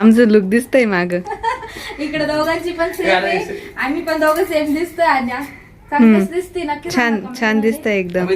आमचं लुक दिसतंय माग. इकडे दोघांची पण सेम आहे. आम्ही पण दोघं सेम दिसतोय चांगलंच दिसते नक्की छान सांगा comment छानमध्ये. दिसतंय एकदम.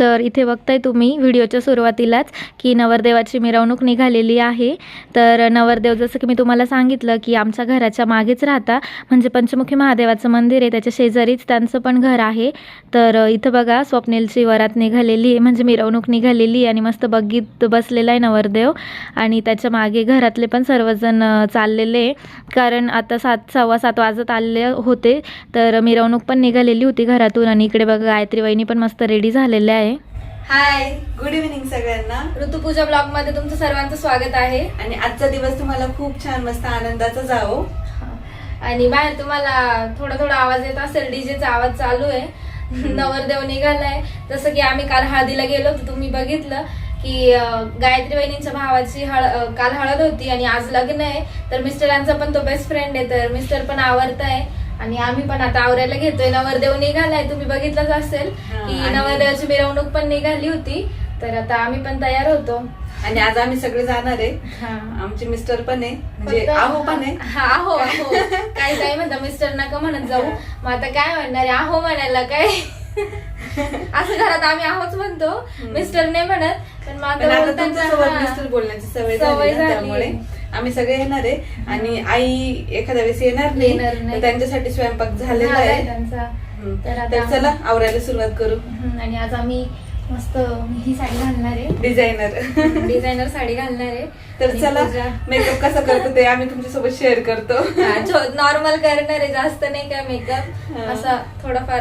तर इथे बघताय तुम्ही व्हिडिओच्या सुरुवातीलाच की नवरदेवाची मिरवणूक निघालेली आहे. तर नवरदेव जसं की मी तुम्हाला सांगितलं की आमच्या घराच्या मागेच राहता म्हणजे पंचमुखी महादेवाचं मंदिर आहे त्याच्या शेजारीच त्यांचं पण घर आहे. तर इथं बघा स्वप्नेलची वरात निघालेली आहे म्हणजे मिरवणूक निघालेली आणि मस्त बग्गीत बसलेला आहे नवरदेव. आणि त्याच्यामागे घरातले पण सर्वजण चाललेले कारण आता सात सव्वा सात वाजत आले होते तर मिरवणूक पण निघालेली होती घरातून. आणि इकडे बघा गायत्री वहिनी पण मस्त रेडी झालेल्या आहे हाय गुड इव्हिनिंग सगळ्यांना. ऋतुपूजा ब्लॉगमध्ये तुमचं सर्वांचं स्वागत आहे. आणि आजचा दिवस तुम्हाला खूप छान मस्त आनंदाचा जावो. आणि बाहेर तुम्हाला थोडा थोडा आवाज येत असेल डीजेचा आवाज चालू आहे. नवरदेव निघालाय. जसं की आम्ही काल हळदीला गेलो होतो तुम्ही बघितलं की गायत्री वहिनींच्या भावाची हळ काल हळद होती आणि आज लग्न आहे. तर मिस्टरांचा पण तो बेस्ट फ्रेंड आहे तर मिस्टर पण आवडताय आणि आम्ही पण आता आवरायला घेतोय. नवरदेव निघालाय. तुम्ही बघितलंच असेल की नवरदेवाची मिरवणूक पण निघाली होती. तर आता आम्ही पण तयार होतो. आणि आज आम्ही सगळे जाणार आहे. आमचे मिस्टर पण आहे. म्हणजे आहो पण आहे. हा आहो आहो. काही काही म्हणता मिस्टर नका म्हणत जाऊ. मग आता काय म्हणणार आहे? आहो म्हणायला काय? असं घरात आम्ही आहोच म्हणतो. मिस्टर नाही म्हणत. पण. मिस्टर बोलण्याची सवय झाली. त्यामुळे. आम्ही सगळे येणार आहे. आणि आई एखाद्या वेळेस येणार येणार नाही. तर त्यांच्यासाठी स्वयंपाक झालेला आहे. त्यांचा. हम्म. तर आता- तर चला आवरायला सुरुवात करू. हम्म, आणि आज आम्ही मस्त ही साडी घालणार आहे. डिझायनर. डिझायनर साडी घालणार आहे. तर आणि चला पूजा- मेकअप कसा करतो ते आम्ही तुमच्यासोबत शेअर करतो. नॉर्मल करणार आहे जास्त नाही काय मेकअप हा. असा थोडाफार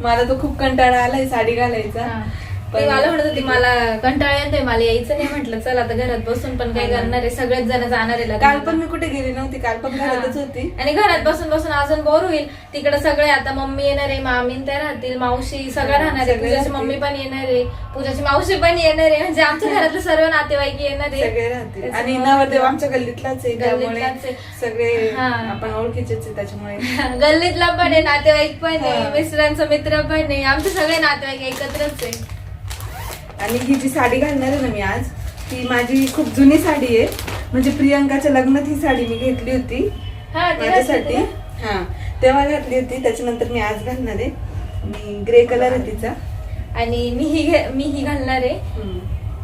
मला तो खूप कंटाळा आलाय साडी घालायचा. हा. ती मला म्हणत होती मला कंटाळा येतोय मला यायचं नाही म्हटलं चल आता घरात बसून पण काय. करणार आहे सगळेच जण जाणार आहे काल लग्नाला. पण मी कुठे गेली नव्हती काल पण घरातच होती आणि घरात बसून बसून अजून बोर होईल तिकडे सगळे आता मम्मी येणार आहे मामी त्या राहतील मावशी सगळं राहणार आहे सगळे पूजाची राहतील. मम्मी पण येणार आहे पूजाची मावशी पण येणार आहे म्हणजे आमच्या घरातले सर्व नातेवाईक येणार आहे सगळे राहतील आणि नवरदेव आमच्या गल्लीतलाच आहे त्यामुळे गल्लीतलाच आहे. सगळे हा. आपण ओळखीचेच आहे त्याच्यामुळे गल्लीतला पण आहे नातेवाईक पण हा. आहे मिस्टरांचा मित्र पण आहे आमचे सगळे नातेवाईक एकत्रच आहे आणि ही जी साडी घालणार आहे ना मी आज ती माझी खूप जुनी साडी आहे. म्हणजे प्रियंकाच्या लग्नात ही साडी मी घेतली होती. हा माझ्यासाठी. हा तेव्हा घातली होती. त्याच्यानंतर मी आज घालणार आहे. मी ग्रे कलर आहे तिचा. आणि मी ही मी ही घालणार आहे.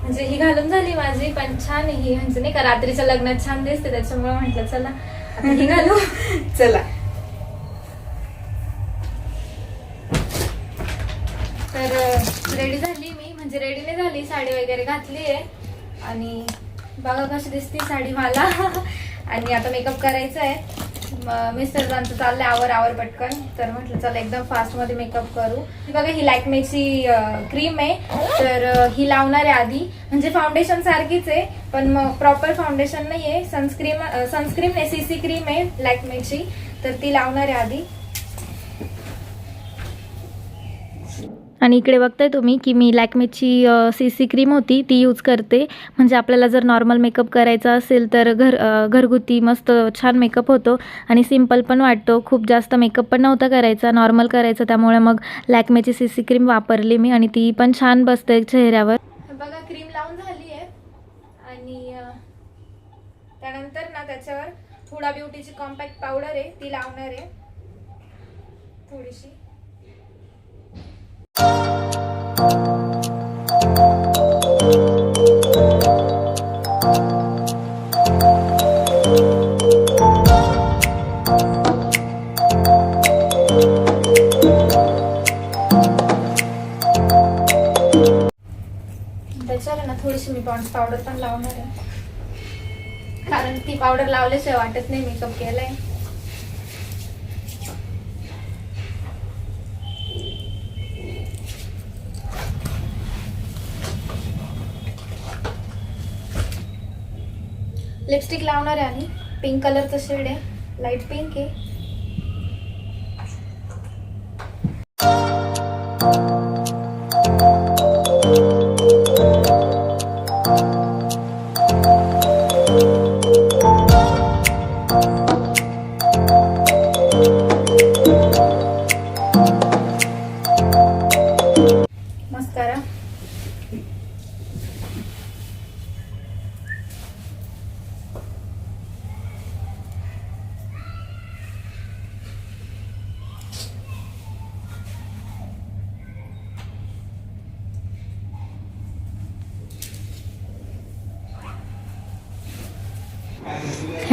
म्हणजे ही घालून झाली माझी पण छान आहे. ही म्हणजे नाही का रात्रीच्या लग्नात छान दिसते त्याच्यामुळे म्हटलं चला आता ही घालू. चला. तर रेडी झाली? म्हणजे रेडी नाही झाली साडी वगैरे घातली आहे. आणि बघा कशी दिसते साडी मला. आणि आता मेकअप करायचा आहे. म- मिस्टरांचं चाललंय आवर आवर पटकन. तर म्हटलं चला एकदम फास्टमध्ये मेकअप करू. बघा ही लॅकमेची क्रीम आहे. तर ही लावणार आहे आधी. म्हणजे फाउंडेशन सारखीच आहे पण मग प्रॉपर फाउंडेशन नाही आहे सनस्क्रीम सनस्क्रीम नाही सीसी क्रीम आहे लॅकमेची तर ती लावणार आहे आधी. आणि इकडे बघताय तुम्ही की मी लॅकमेची सी सी क्रीम होती ती यूज करते. म्हणजे आपल्याला जर नॉर्मल मेकअप करायचा असेल तर घर घरगुती मस्त छान मेकअप होतो. आणि सिंपल पण वाटतो. खूप जास्त मेकअप पण नव्हता करायचा नॉर्मल करायचा. त्यामुळे मग लॅकमेची सी सी क्रीम वापरली मी आणि ती पण छान बसते चेहऱ्यावर. बघा क्रीम लावून झाली आहे. आणि त्यानंतर ना त्याच्यावर थोडा ब्युटीची कॉम्पॅक्ट पावडर आहे. ती लावणार आहे. थोडीशी. ना थोडीशी मी पॉन्ड्स पावडर पण लावणार आहे. कारण ती पावडर लावल्याशिवाय वाटत नाही मेकअप केलाय. लिपस्टिक लावणार आहे आणि पिंक कलरचं शेड आहे. लाइट पिंक आहे. मस्कारा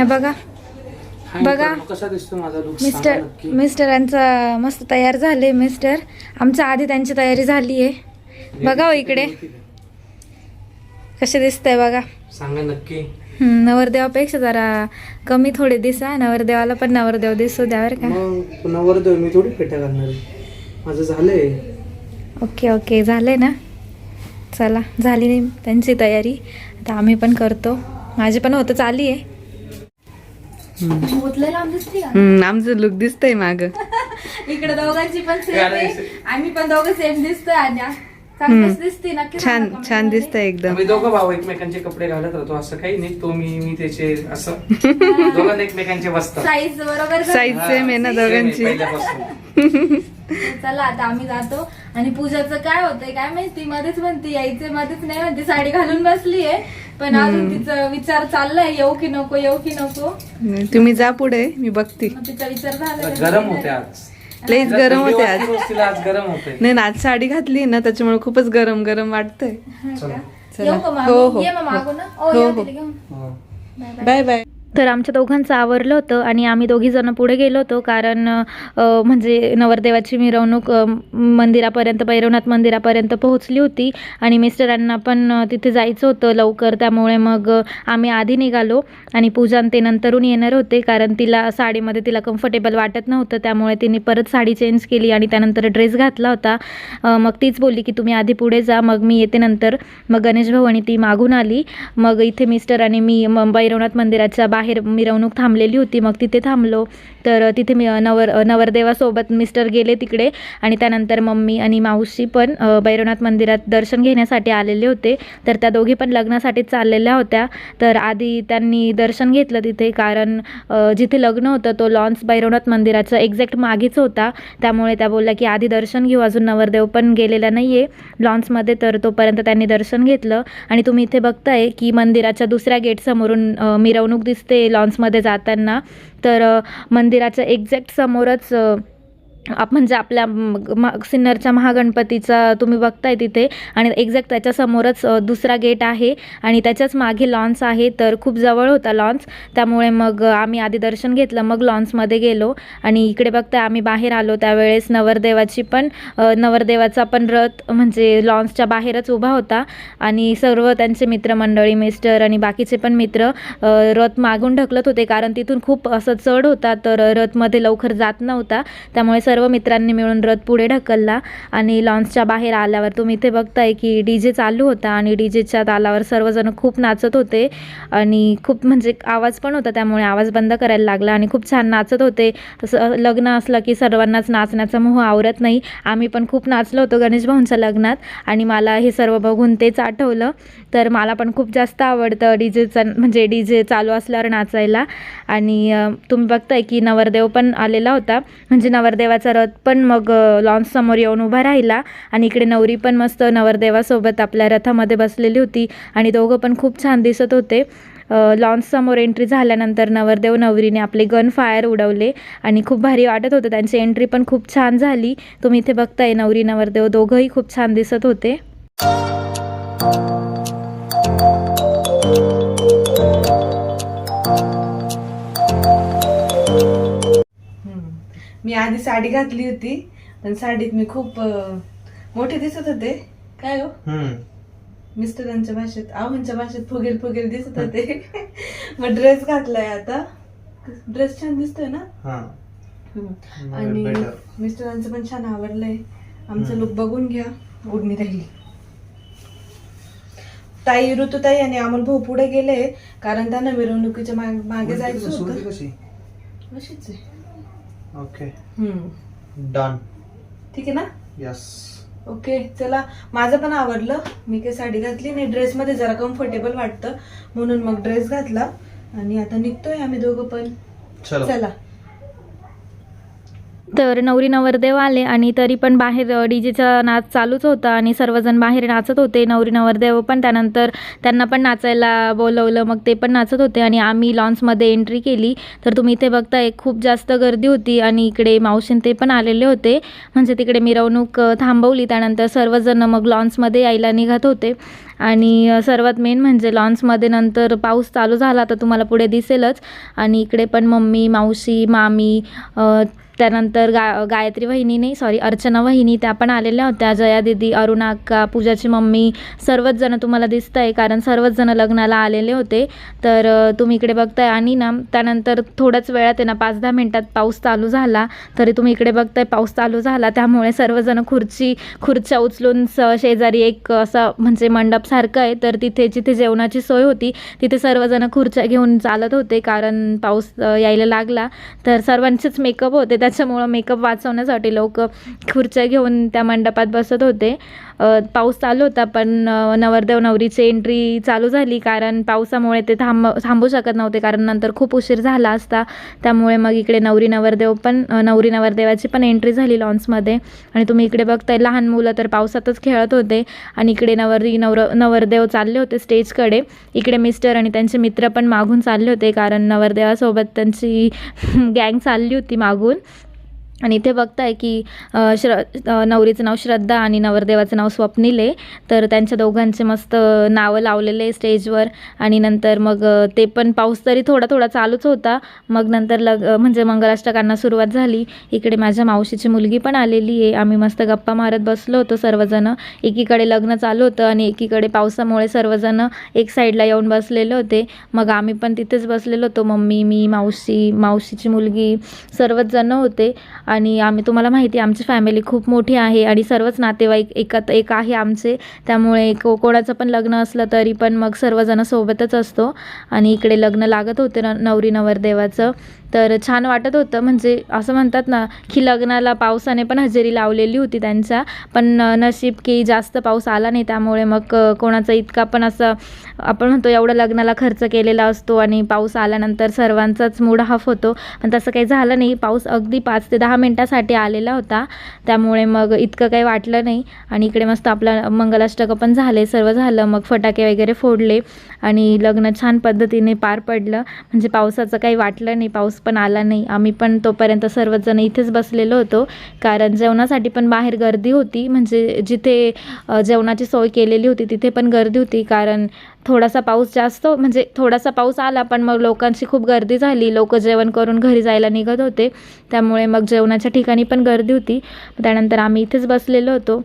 हे बघा. बघा. मित्रांनो, कसा दिसतो माझा लुक मिस्टर मिस्टरांचा मस्त तयार झाले मिस्टर. आमच्या आधी त्यांची तयारी झाली आहे. बघा हो इकडे. कसे दिसतंय बघा. सांगा नक्की. नवरदेवापेक्षा जरा कमी थोडे दिसा. नवरदेवाला पण नवरदेव दिसू द्या बरं का. देऊ मी थोडी फेटा करणार आहे. माझं झालंय. Okay okay. झालंय ना? चला झाली नाही त्यांची तयारी. आता आम्ही पण करतो. माझी पण होतं चाली आहे. आमचं लुक दिसतंय माग. इकडे दोघांची पण सेम आहे. आम्ही पण दोघं सेम दिसतोय आणि चांगलंच दिसते नक्की छान छानमध्ये. दिसतंय एकदम. आम्ही दोघं भाऊ एकमेकांचे कपडे घालत राहतो असं काही नाही तो मी मी त्याचे असं. दोघं एकमेकांचे बसतात साईज बरोबर? साईज सेम आहे ना Same दोघांची. पहिल्यापासून. चला आता आम्ही जातो. आणि पूजाचं काय होतंय काय माहिती मध्येच म्हणते यायचे मध्येच नाही म्हणते साडी घालून बसली आहे पण अजून तिचा विचार चाललाय येऊ की नको येऊ की नको. तुम्ही जा पुढे मी बघते. मग तिचा विचार झाला. गरम होते आज. लईच गरम होते आज. गरम होते. नाही ना आज साडी घातली ना त्याच्यामुळे खूपच गरम गरम वाटतंय. चला. हो? हो, ये मग मागून. ना. ओ, हो, या हो. हो. Bye bye. तर आमच्या दोघांचं आवरलं होतं आणि आम्ही दोघीजणं पुढे गेलो होतो कारण म्हणजे नवरदेवाची मिरवणूक मंदिरापर्यंत भैरवनाथ मंदिरापर्यंत पोहोचली होती आणि मिस्टरांना पण तिथे जायचं होतं लवकर. त्यामुळे मग आम्ही आधी निघालो आणि पूजा ते नंतरून येणार होते कारण तिला साडीमध्ये तिला कम्फर्टेबल वाटत नव्हतं. त्यामुळे तिने परत साडी चेंज केली आणि त्यानंतर ड्रेस घातला होता. मग तीच बोलली की तुम्ही आधी पुढे जा मग मी येते नंतर. मग गणेश भाऊ आणि ती मागून आली. मग इथे मिस्टर आणि मी म- भैरवनाथ मंदिराच्या बाहेर बाहेर मिरवणूक थांबलेली होती. मग तिथे थांबलो. तर तिथे मी नवर नवरदेवासोबत मिस्टर गेले तिकडे. आणि त्यानंतर मम्मी आणि मावशी पण भैरवनाथ मंदिरात दर्शन घेण्यासाठी आलेले होते. तर त्या दोघी पण लग्नासाठी चाललेल्या होत्या. तर आधी त्यांनी दर्शन घेतलं तिथे. कारण जिथे लग्न होतं तो लॉन्स भैरवनाथ मंदिराचं एक्झॅक्ट मागेच होता. त्यामुळे त्या बोलल्या की आधी दर्शन घेऊ. अजून नवरदेव पण गेलेला नाही आहे लॉन्समध्ये. तर तोपर्यंत त्यांनी दर्शन घेतलं. आणि तुम्ही इथे बघताय की मंदिराच्या दुसऱ्या गेटसमोरून मिरवणूक दिसते. लॉन्समध्ये जाताना. तर मंदिराचं मंदिराच्या एक्झॅक्ट समोरच आप म्हणजे आपल्या म- सिन्नरच्या महागणपतीचा तुम्ही बघताय तिथे. आणि एक्झॅक्ट त्याच्यासमोरच दुसरा गेट आहे. आणि त्याच्याच मागे लॉन्स आहे. तर खूप जवळ होता लॉन्स त्यामुळे मग आम्ही आधी दर्शन घेतलं. मग लॉन्समध्ये गेलो. आणि इकडे बघताय आम्ही बाहेर आलो. त्यावेळेस नवरदेवाची पण नवरदेवाचा पण रथ म्हणजे लॉन्सच्या बाहेरच उभा होता. आणि सर्व त्यांचे मित्रमंडळी मिस्टर आणि बाकीचे पण मित्र रथ मागून ढकलत होते. कारण तिथून खूप असं चढ होता. तर रथमध्ये लवकर जात नव्हता. त्यामुळे सर्व मित्रांनी मिळून रथ पुढे ढकलला आणि लॉन्सच्या बाहेर आल्यावर तुम्ही इथे बघताय की डी जे चालू होता आणि डी जेच्या तालावर सर्वजण खूप नाचत होते आणि खूप म्हणजे आवाज पण होता त्यामुळे आवाज बंद करायला लागला आणि खूप छान नाचत होते. तसं लग्न असलं की सर्वांनाच नाचण्याचा मोह आवरत नाही. आम्ही पण खूप नाचलो होतो गणेश भाऊंच्या लग्नात आणि मला हे सर्व बघून तेच आठवलं. तर मला पण खूप जास्त आवडतं डी जेचं म्हणजे डी जे चालू असल्यावर नाचायला. आणि तुम्ही बघताय की नवरदेव पण आलेला होता. म्हणजे नवरदेवाचा रथ पण मग लॉन्च समोर येऊन उभा राहिला आणि इकडे नवरी पण मस्त नवरदेवासोबत आपल्या रथामध्ये बसलेली होती आणि दोघं पण खूप छान दिसत होते. लॉन्जसमोर एंट्री झाल्यानंतर नवरदेव नवरीने आपले गन फायर उडवले आणि खूप भारी वाटत होतं. त्यांची एंट्री पण खूप छान झाली. तुम्ही इथे बघताय नवरी नवरदेव दोघंही खूप छान दिसत होते. मी आधी साडी घातली होती पण साडीत मी खूप मोठे दिसत होते. काय हो. मिस्टरांच्या भाषेत आव्हांच्या भाषेत फुगेल फुगेल दिसत होते. मग ड्रेस घातलाय आता. ड्रेस छान दिसतोय ना. आणि. मिस्टरांचं पण छान आवडलंय. आमचं लुक बघून घ्या. ओढणी राहिली. ताई ऋतुताई आणि अमोल भाऊ पुढे गेले कारण त्यांना मिरवणुकीच्या माग- जायचं होतं. अशीच आहे. ओके हम्म. डन ठीक आहे ना? यस ओके चला. माझं पण आवडलं. मी काही साडी घातली नाही. ड्रेसमध्ये जरा कम्फर्टेबल वाटतं. म्हणून मग ड्रेस घातला. आणि आता निघतोय आम्ही दोघं पण. चला. तर नवरी नवरदेव आले आणि तरी पण बाहेर डी जेचा नाच चालूच होता आणि सर्वजण बाहेर नाचत होते. नवरी नवरदेव पण त्यानंतर त्यांना पण नाचायला बोलवलं मग ते पण नाचत होते आणि आम्ही लॉन्समध्ये एंट्री केली. तर तुम्ही इथे बघताय खूप जास्त गर्दी होती आणि इकडे मावशीन ते पण आलेले होते. म्हणजे तिकडे मिरवणूक थांबवली. त्यानंतर सर्वजण मग लॉन्समध्ये यायला निघत होते. आणि सर्वात मेन म्हणजे लॉन्समध्ये नंतर पाऊस चालू झाला तर तुम्हाला पुढे दिसेलच. आणि इकडे पण मम्मी मावशी मामी त्यानंतर गा गायत्री वहिनी नाही सॉरी अर्चना वहिनी त्या पण आलेल्या होत्या. जया दिदी अरुणा अक्का पूजाची मम्मी सर्वच जण तुम्हाला दिसत आहे कारण सर्वच जण लग्नाला आलेले होते. तर तुम्ही इकडे बघताय आणि ना त्यानंतर थोड्याच वेळात आहे ना पाच दहा मिनटात पाऊस चालू झाला. तरी तुम्ही इकडे बघताय पाऊस चालू झाला. त्यामुळे सर्वजण खुर्ची खुर्च्या उचलून स शेजारी एक असं म्हणजे मंडपसारखं आहे. तर तिथे जिथे जेवणाची सोय होती तिथे सर्वजण खुर्च्या घेऊन चालत होते कारण पाऊस यायला लागला. तर सर्वांचेच मेकअप होते. त्याच्यामुळं मेकअप वाचवण्यासाठी लोक खुर्च्या घेऊन त्या मंडपात बसत होते. पाऊस चालू होता पण नवरदेव नवरीची एंट्री चालू झाली कारण पावसामुळे ते थांब थांबू शकत नव्हते कारण नंतर खूप उशीर झाला असता. त्यामुळे मग इकडे नवरी नवरदेव पण नवरी नवरदेवाची पण एंट्री झाली लॉन्समध्ये आणि तुम्ही इकडे बघताय लहान मुलं तर पावसातच खेळत होते. आणि इकडे नवरी नवर नवरदेव चालले होते स्टेजकडे. इकडे मिस्टर आणि त्यांचे मित्र पण मागून चालले होते कारण नवरदेवासोबत त्यांची गँग चालली होती मागून. आणि इथे बघताय की श्र नवरीचं नाव श्रद्धा आणि नवरदेवाचं नाव स्वप्नील. आहे तर त्यांच्या दोघांचे मस्त नावं लावलेले आहे स्टेजवर. आणि नंतर मग ते पण पाऊस तरी थोडा थोडा चालूच होता. मग नंतर लग म्हणजे मंगलाष्टकांना सुरुवात झाली. इकडे माझ्या मावशीची मुलगी पण आलेली आहे. आम्ही मस्त गप्पा मारत बसलो होतो सर्वजण. एकीकडे लग्न चालू होतं आणि एकीकडे पावसामुळे सर्वजण एक साईडला येऊन बसलेले होते. मग आम्ही पण तिथेच बसलेलो होतो. मम्मी मी मावशी मावशीची मुलगी सर्वच जण होते. आणि आम्ही तुम्हाला माहिती आहे आमची फॅमिली खूप मोठी आहे आणि सर्वच नातेवाईक एकत एक आहे आमचे. त्यामुळे को कोणाचं पण लग्न असलं तरी पण मग सर्वजण सोबतच असतो. आणि इकडे लग्न लागत होते न नवरी नवरदेवाचं. तर छान वाटत होतं म्हणजे असं म्हणतात ना की लग्नाला पावसाने पण हजेरी लावलेली होती त्यांच्या. पण नशीब की जास्त पाऊस आला नाही त्यामुळे मग कोणाचा इतका पण असं आपण म्हणतो एवढं लग्नाला खर्च केलेला असतो आणि पाऊस आल्यानंतर सर्वांचाच मूड हाफ होतो. पण तसं काही झालं नाही. पाऊस अगदी पाच ते दहा मिनटासाठी आलेला होता. त्यामुळे मग इतकं काही वाटलं नाही. आणि इकडे मस्त आपलं मंगलाष्टकं पण झाले सर्व झालं. मग फटाके वगैरे फोडले आणि लग्न छान पद्धतीने पार पडलं. म्हणजे पावसाचं काही वाटलं नाही पाऊस पण आला नाही. आम्ही पण तोपर्यंत सर्वजण इथेच बसलेलो होतो. कारण जेवणासाठी पण बाहेर गर्दी होती. म्हणजे जिथे जेवणाची सोय केलेली होती तिथे पण गर्दी होती. कारण थोडासा पाऊस जास्त म्हणजे थोडासा पाऊस आला पण मग लोकांची खूप गर्दी झाली. लोक जेवण करून घरी जायला निघत होते. त्यामुळे मग जेवणाच्या ठिकाणी पण गर्दी होती. त्यानंतर आम्ही इथेच बसलेलो होतो.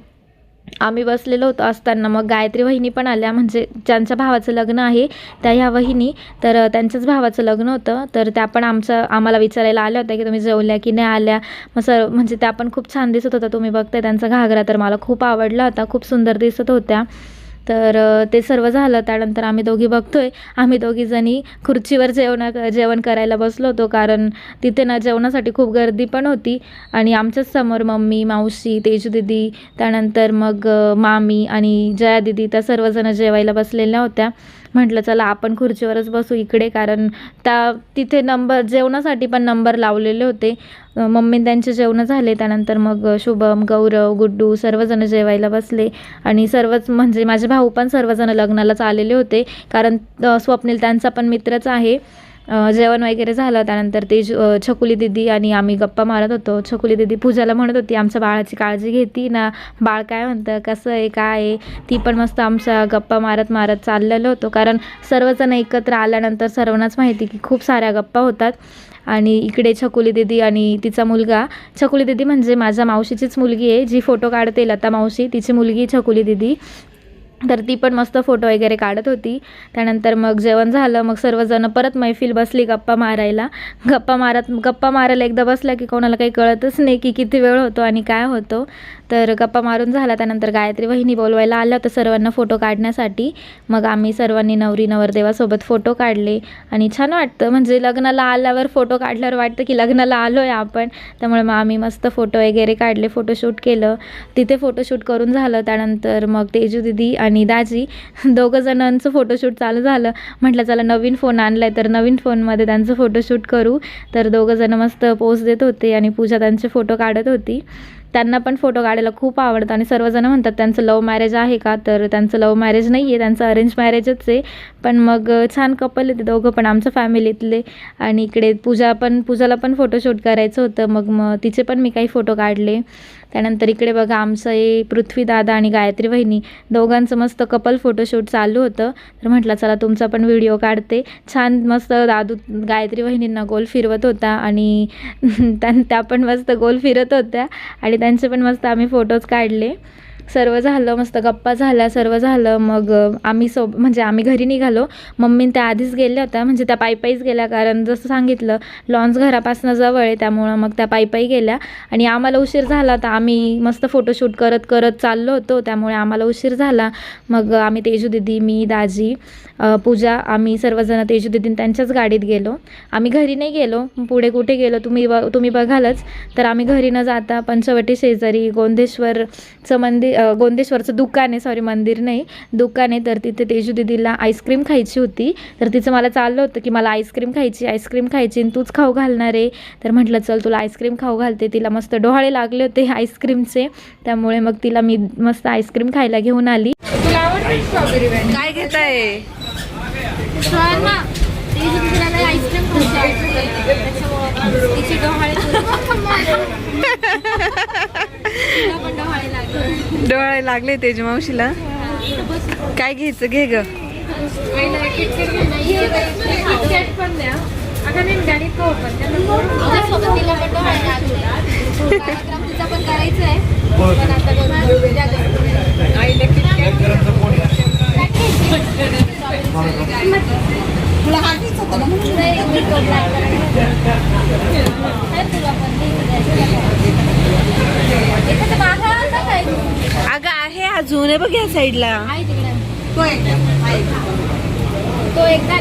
आम्ही बसलेलो होतो असताना मग गायत्री वहिनी पण आल्या. म्हणजे ज्यांच्या भावाचं लग्न आहे त्या ह्या वहिनी. तर त्यांच्याच भावाचं लग्न होतं. तर त्या पण आमचं आम्हाला विचारायला आल्या होत्या की तुम्ही जेवल्या की नाही आल्या. मग सर म्हणजे त्या पण खूप छान दिसत होत्या. तुम्ही बघताय त्यांचा घागरा तर मला खूप आवडला होता. खूप सुंदर दिसत होत्या. तर ते सर्व झालं. त्यानंतर आम्ही दोघी बघतोय. आम्ही दोघीजणी खुर्चीवर जेवण जेवण करायला बसलो होतो कारण तिथे ना जेवणासाठी खूप गर्दी पण होती. आणि आमच्याच समोर मम्मी मावशी तेजू दिदी त्यानंतर मग मामी आणि जया दिदी त्या सर्वजणं जेवायला बसलेल्या होत्या. म्हटलं चला आपण खुर्चीवरच बसू इकडे कारण त्या तिथे नंबर जेवणासाठी पण नंबर लावलेले होते. मम्मी त्यांचे जेवणं झाले त्यानंतर मग शुभम गौरव गुड्डू सर्वजण जेवायला बसले. आणि सर्वच म्हणजे माझे भाऊ पण सर्वजण लग्नालाच आलेले होते कारण स्वप्नील त्यांचा पण मित्रच आहे. जेवण वगैरे झालं त्यानंतर ते ज- छकुली दिदी आणि आम्ही गप्पा मारत होतो. छकुली दिदी पूजाला म्हणत होती आमच्या बाळाची काळजी घेती ना. बाळ काय म्हणतं? कसं आहे? काय आहे? ती पण मस्त आमच्या गप्पा मारत मारत चाललेलो होतो. कारण सर्वजण एकत्र आल्यानंतर सर्वांनाच माहिती की खूप साऱ्या गप्पा होतात. आणि इकडे छकुली दिदी आणि तिचा मुलगा. छकुली दिदी म्हणजे माझ्या मावशीचीच मुलगी आहे. जी फोटो काढते लता मावशी तिची मुलगी छकुली दिदी. तर ती पण मस्त फोटो वगैरे काढत होती. त्यानंतर मग जेवण झालं मग सर्वजण परत मैफिल बसली गप्पा मारायला. गप्पा मारत गप्पा मारायला एकदा बसला की कोणाला काही कळतच नाही की किती वेळ होतो आणि काय होतो. तर गप्पा मारून झाला त्यानंतर गायत्री वहिनी बोलवायला आल्या होत्या सर्वांना फोटो काढण्यासाठी. मग आम्ही सर्वांनी नवरी नवरदेवासोबत फोटो काढले आणि छान वाटतं. म्हणजे लग्नाला आल्यावर फोटो काढल्यावर वाटतं की लग्नाला आलो आहे आपण. त्यामुळे मग आम्ही मस्त फोटो वगैरे काढले फोटोशूट केलं. तिथे फोटोशूट करून झालं. त्यानंतर मग तेजू दिदी आणि दाजी दोघं जणांचं फोटोशूट चालू झालं. म्हटलं चला नवीन फोन आणला आहे तर नवीन फोनमध्ये त्यांचं फोटोशूट करू. तर दोघं जण मस्त पोज देत होते आणि पूजा त्यांचे फोटो काढत होती. त्यांना पण फोटो काढायला खूप आवडतं आणि सर्वजण म्हणतात त्यांचं लव्ह मॅरेज आहे का? तर त्यांचं लव्ह मॅरेज नाही आहे त्यांचं अरेंज मॅरेजच आहे. पण मग छान कपल आहे ते दोघं पण आमच्या फॅमिलीतले आणि इकडे पूजा पण पूजाला पण फोटोशूट करायचं होतं. मग मग तिचे पण मी काही फोटो काढले. त्यानंतर इकडे बघा आमचं हे पृथ्वीदादा आणि गायत्री वहिनी दोघांचं मस्त कपल फोटोशूट चालू होतं. तर म्हटलं चला तुमचा पण व्हिडिओ काढते. छान मस्त दादू गायत्री वहिनींना गोल फिरवत होता आणि त्या पण मस्त गोल फिरत होत्या आणि त्यांचे पण मस्त आम्ही फोटोज काढले. सर्व झालं मस्त गप्पा झाल्या सर्व झालं. मग आम्ही सोब म्हणजे आम्ही घरी निघालो. मम्मीन त्या आधीच गेल्या होत्या म्हणजे त्या पायपाईच गेल्या. कारण जसं सांगितलं लॉन्स घरापासून जवळ आहे त्यामुळं मग त्या पायपाई गेल्या. आणि आम्हाला उशीर झाला तर आम्ही मस्त फोटोशूट करत करत चाललो होतो. त्यामुळे आम्हाला उशीर झाला. मग आम्ही तेजू दिदी मी दाजी पूजा आम्ही सर्वजण तेजू दिदी त्यांच्याच गाडीत गेलो. आम्ही घरी नाही गेलो. पुढे कुठे गेलो तुम्ही ब तुम्ही बघालच. तर आम्ही घरी न जाता पंचवटी शेजारी गोंदेश्वरचं मंदिर गोंदेश्वरचं दुकान आहे सॉरी मंदिर नाही. दुकान आहे तर तिथे तेजू दिदीला आईस्क्रीम खायची होती. तर तिचं मला चाललं होतं की मला आईस्क्रीम खायची आईस्क्रीम खायची आणि तूच खाऊ घालणार आहे. तर म्हटलं चल तुला आईस्क्रीम खाऊ घालते. तिला मस्त डोहाळे लागले होते आईस्क्रीमचे त्यामुळे मग तिला मी मस्त आईस्क्रीम खायला घेऊन आली. काय घेताय? आईस्क्रीम डोळे लागले तेजू मावशीला. काय घ्यायचं? घे ग. पण द्या अगं नाही गाडीत खाऊ पण त्याच्यासोबत तिला पण डोहाळे लागले कार्यक्रम तिचा पण करायचा आहे पण आता बघू. उद्या करू. नाही, मी तो black करायचा. नाही, तुला पण नाही, एखादं मागं आलं काय तू? अगं आहे अजून आहे बघ या साईडला. तो एकदा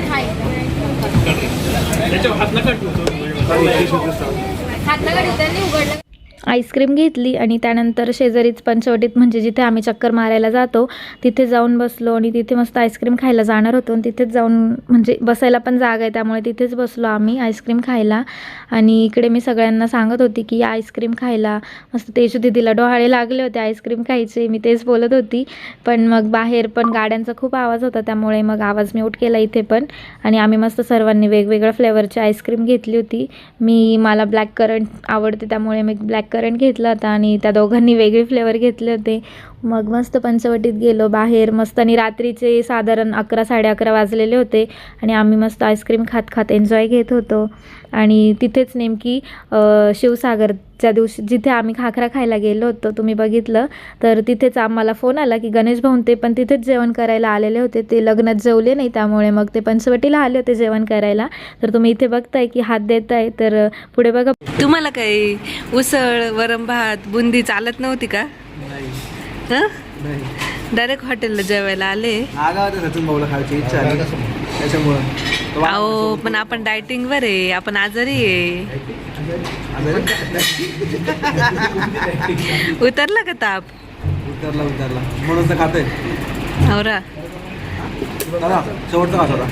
गाडी त्यांनी उघडलं. आईस्क्रीम घेतली आणि त्यानंतर शेजारीच पंचवटीत म्हणजे जिथे आम्ही चक्कर मारायला जातो तिथे जाऊन बसलो आणि तिथे मस्त आईस्क्रीम खायला जाणार होतो आणि तिथेच जाऊन म्हणजे बसायला पण जागा आहे त्यामुळे तिथेच बसलो आम्ही आईस्क्रीम खायला. आणि इकडे मी सगळ्यांना सांगत होती की आईस्क्रीम खायला. मस्त तेजू दिदीला डोहाळे लागले होते आईस्क्रीम खायचे मी तेच बोलत होती. पण मग बाहेर पण गाड्यांचा खूप आवाज होता त्यामुळे मग आवाज म्यूट केला इथे पण. आणि आम्ही मस्त सर्वांनी वेगवेगळ्या फ्लेवरची आईस्क्रीम घेतली होती. मी मला ब्लॅक करंट आवडते त्यामुळे मी ब्लॅक करंट घेतला होता आणि त्या दोघांनी वेगळे फ्लेवर घेतले होते. मग मस्त पंचवटीत गेलो. बाहेर मस्त आणि रात्रीचे साधारण अकरा साडे अकरा वाजलेले होते आणि आम्ही मस्त आईस्क्रीम खात खात एन्जॉय घेत होतो. आणि तिथेच नेमकी शिवसागरच्या दिवशी जिथे आम्ही खाकरा खायला गेलो होतो तुम्ही बघितलं तर तिथेच आम्हाला फोन आला की गणेश भाऊन ते पण तिथेच जेवण करायला आलेले होते. ते लग्नात जेवले नाही त्यामुळे मग ते पंचवटीला आले होते जेवण करायला. तर तुम्ही इथे बघताय की हात देताय तर पुढे बघा. तुम्हाला काही उसळ वरम भात बुंदी चालत नव्हती का? डायरेक्ट हॉटेलला जेवायला आले. आगावते सचिन भाऊला खायची इच्छा आली त्याच्यामुळं. तो अहो पण आपण डायटिंग वर आहे. आपण आजारी आहे. उतरला का ताप? उतरला उतरला. म्हणून तर नवरा दादा शेवटचा खास होता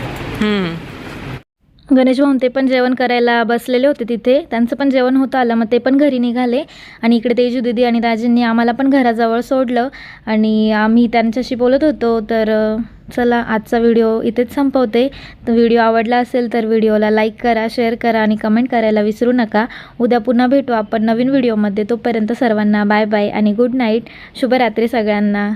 हम्म. गणेश भाऊन ते पण जेवण करायला बसलेले होते तिथे. त्यांचं पण जेवण होतं आलं मग ते पण घरी निघाले. आणि इकडे तेजू दिदी आणि दाजींनी आम्हाला पण घराजवळ सोडलं. आणि आम्ही त्यांच्याशी बोलत होतो तर चला आजचा व्हिडिओ इथेच संपवते. तर व्हिडिओ आवडला असेल तर व्हिडिओला लाईक करा शेअर करा आणि कमेंट करायला विसरू नका. उद्या पुन्हा भेटू आपण नवीन व्हिडिओमध्ये. तोपर्यंत सर्वांना बाय बाय आणि गुड नाईट. शुभरात्री सगळ्यांना.